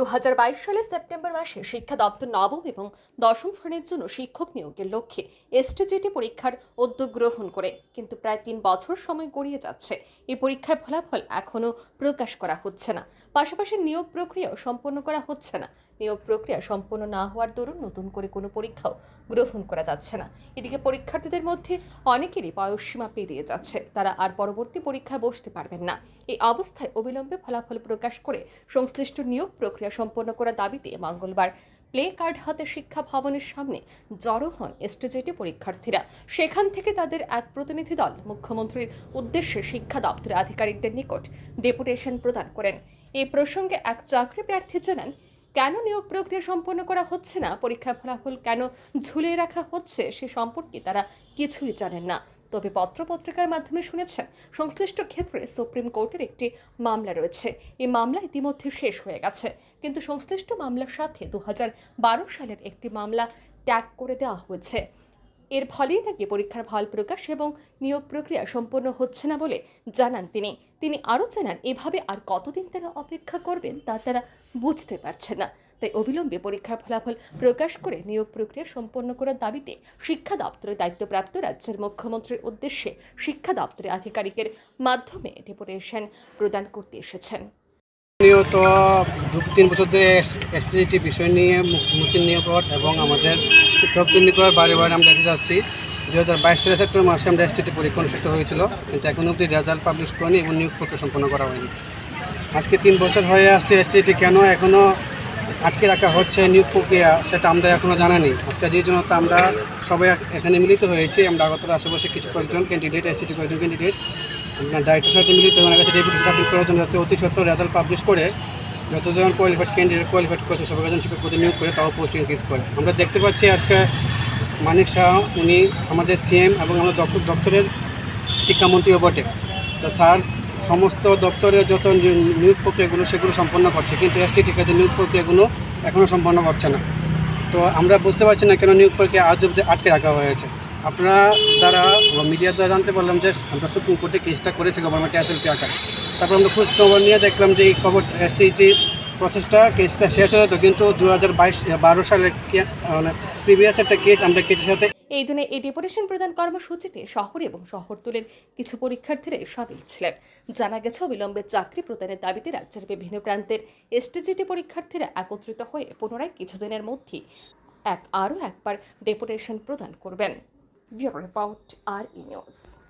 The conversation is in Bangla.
দু হাজার বাইশ সালের সেপ্টেম্বর মাসে শিক্ষা দপ্তর নবম এবং দশম শ্রেণির জন্য শিক্ষক নিয়োগের লক্ষ্যে এসটিজিটি পরীক্ষার উদ্যোগ গ্রহণ করে, কিন্তু প্রায় তিন বছর সময় গড়িয়ে যাচ্ছে। এই পরীক্ষার ফলাফল এখনও প্রকাশ করা হচ্ছে না। পাশাপাশি নিয়োগ প্রক্রিয়াও সম্পন্ন করা হচ্ছে না। নিয়োগ প্রক্রিয়া সম্পন্ন না হওয়ার দরুন নতুন করে কোনো পরীক্ষাও গ্রহণ করা যাচ্ছে না। এদিকে পরীক্ষার্থীদের মধ্যে অনেকেরই বয়সসীমা পেরিয়ে যাচ্ছে। তারা আর পরবর্তী পরীক্ষায় বসতে পারবেন না। এই অবস্থায় অবিলম্বে ফলাফল প্রকাশ করে সংশ্লিষ্ট নিয়োগ প্রক্রিয়া সম্পন্ন করার দাবিতে মঙ্গলবার প্লে কার্ড হাতে শিক্ষা ভবনের সামনে জড়ো হন এসটিজেটি পরীক্ষার্থীরা। সেখান থেকে তাদের এক প্রতিনিধি দল মুখ্যমন্ত্রীর উদ্দেশ্যে শিক্ষা দপ্তরের আধিকারিকদের নিকট ডেপুটেশন প্রদান করেন। এই প্রসঙ্গে এক চাকরি প্রার্থী জানান কেন নিয়োগ প্রক্রিয়া সম্পন্ন করা হচ্ছে না? পরীক্ষা ফলাফল কেন ঝুলিয়ে রাখা হচ্ছে? সে সম্পর্কে তারা কিছুই জানেন না। তবে পত্রপত্রিকার মাধ্যমে শুনেছেন, সংশ্লিষ্ট ক্ষেত্রে সুপ্রিম কোর্টের একটি মামলা রয়েছে। এই মামলা ইতিমধ্যে শেষ হয়ে গেছে। কিন্তু সংশ্লিষ্ট মামলার সাথে দু হাজার বারো সালের একটি মামলা ট্যাগ করে দেওয়া হয়েছে। এর ফলেই নাকি পরীক্ষার ফল প্রকাশ এবং নিয়োগ প্রক্রিয়া সম্পন্ন হচ্ছে না বলে জানান তিনি। তিনি আরও জানান, এভাবে আর কতদিন তারা অপেক্ষা করবেন তা তারা বুঝতে পারছে না। তাই অবিলম্বে পরীক্ষার ফলাফল প্রকাশ করে নিয়োগ প্রক্রিয়া সম্পন্ন করার দাবিতে শিক্ষা দপ্তরের দায়িত্বপ্রাপ্ত রাজ্যের মুখ্যমন্ত্রীর উদ্দেশ্যে শিক্ষা দপ্তরের আধিকারিকের মাধ্যমে ডেপুটেশন প্রদান করতে এসেছেন। নিয়ত দু তিন বছর ধরে এসটিজিটি বিষয় নিয়ে মুক্তি নিয়োগ এবং আমাদের শিক্ষক নিকট বারে বারে আমরা দেখে যাচ্ছি। দু হাজার বাইশ সালে সেপ্টেম্বর মাসে আমরা এসটিটি পরীক্ষা অনুষ্ঠিত হয়েছিল, কিন্তু এখন অবধি রেজাল্ট পাবলিশ করেনি এবং নিয়োগ প্রক্রিয়া সম্পন্ন করা হয়নি। আজকে তিন বছর হয়ে আসছে এসটিটি কেন এখনও আটকে রাখা হচ্ছে নিয়োগ প্রক্রিয়া, সেটা আমরা এখনও জানা আজকে যে জন্য তো আমরা সবাই এখানে মিলিত হয়েছি। আমরা আগতলা আশেপাশে কিছু কয়েকজন ক্যান্ডিডেট এসটিটি কয়েকজন ক্যান্ডিডেট ডাইরেক্টর সাথে মিলিত ওনার কাছে ডেপুটি সাবমিট করার জন্য যাতে অতি সত্ত্বর রেজাল্ট পাবলিশ করে যতজন কোয়ালিফাইড ক্যান্ডিডেট কোয়ালিফাইড করছে সবাই একজন শিক্ষক পদে নিয়োগ করে, তাও পোস্ট ইনক্রিজ করে। আমরা দেখতে পাচ্ছি আজকে মানিক শাহ, উনি আমাদের সিএম এবং আমাদের দপ্তর দপ্তরের শিক্ষামন্ত্রীও বটে। তো স্যার, সমস্ত দপ্তরের যত নিয়োগ প্রক্রিয়াগুলো, সেগুলো সম্পন্ন করছে, কিন্তু এসটি টিকাতে নিয়োগ প্রক্রিয়াগুলো এখনও সম্পন্ন করছে না। তো আমরা বুঝতে পারছি না কেন নিয়োগ প্রক্রিয়া আজ অব্দি আটকে রাখা হয়েছে। আপনারা দ্বারা মিডিয়া দ্বারা জানতে পারলাম যে আমরা সুপ্রিম কোর্টে কেসটা করেছে গভর্নমেন্ট এসএলপি আকারে। তারপর আমরা খোঁজ খবর নিয়ে দেখলাম যে এই খবর এসটিটি প্রসেসটা কেসটা শেষ হয়ে যেত কিন্তু দু হাজার বাইশ, বারো সালের মানে প্রিভিয়াস একটা কেস আমরা কেসের সাথে। এই দিনে এই ডেপুটেশন প্রদান কর্মসূচিতে শহর এবং শহরতলির কিছু পরীক্ষার্থীরা সামিল ছিলেন। জানা গেছে, অবিলম্বে চাকরি প্রদানের দাবিতে রাজ্যের বিভিন্ন প্রান্তের এসটিজিটি পরীক্ষার্থীরা একত্রিত হয়ে পুনরায় কিছুদিনের মধ্যেই এক, আরও একবার ডেপুটেশন প্রদান করবেন। we're about our emails.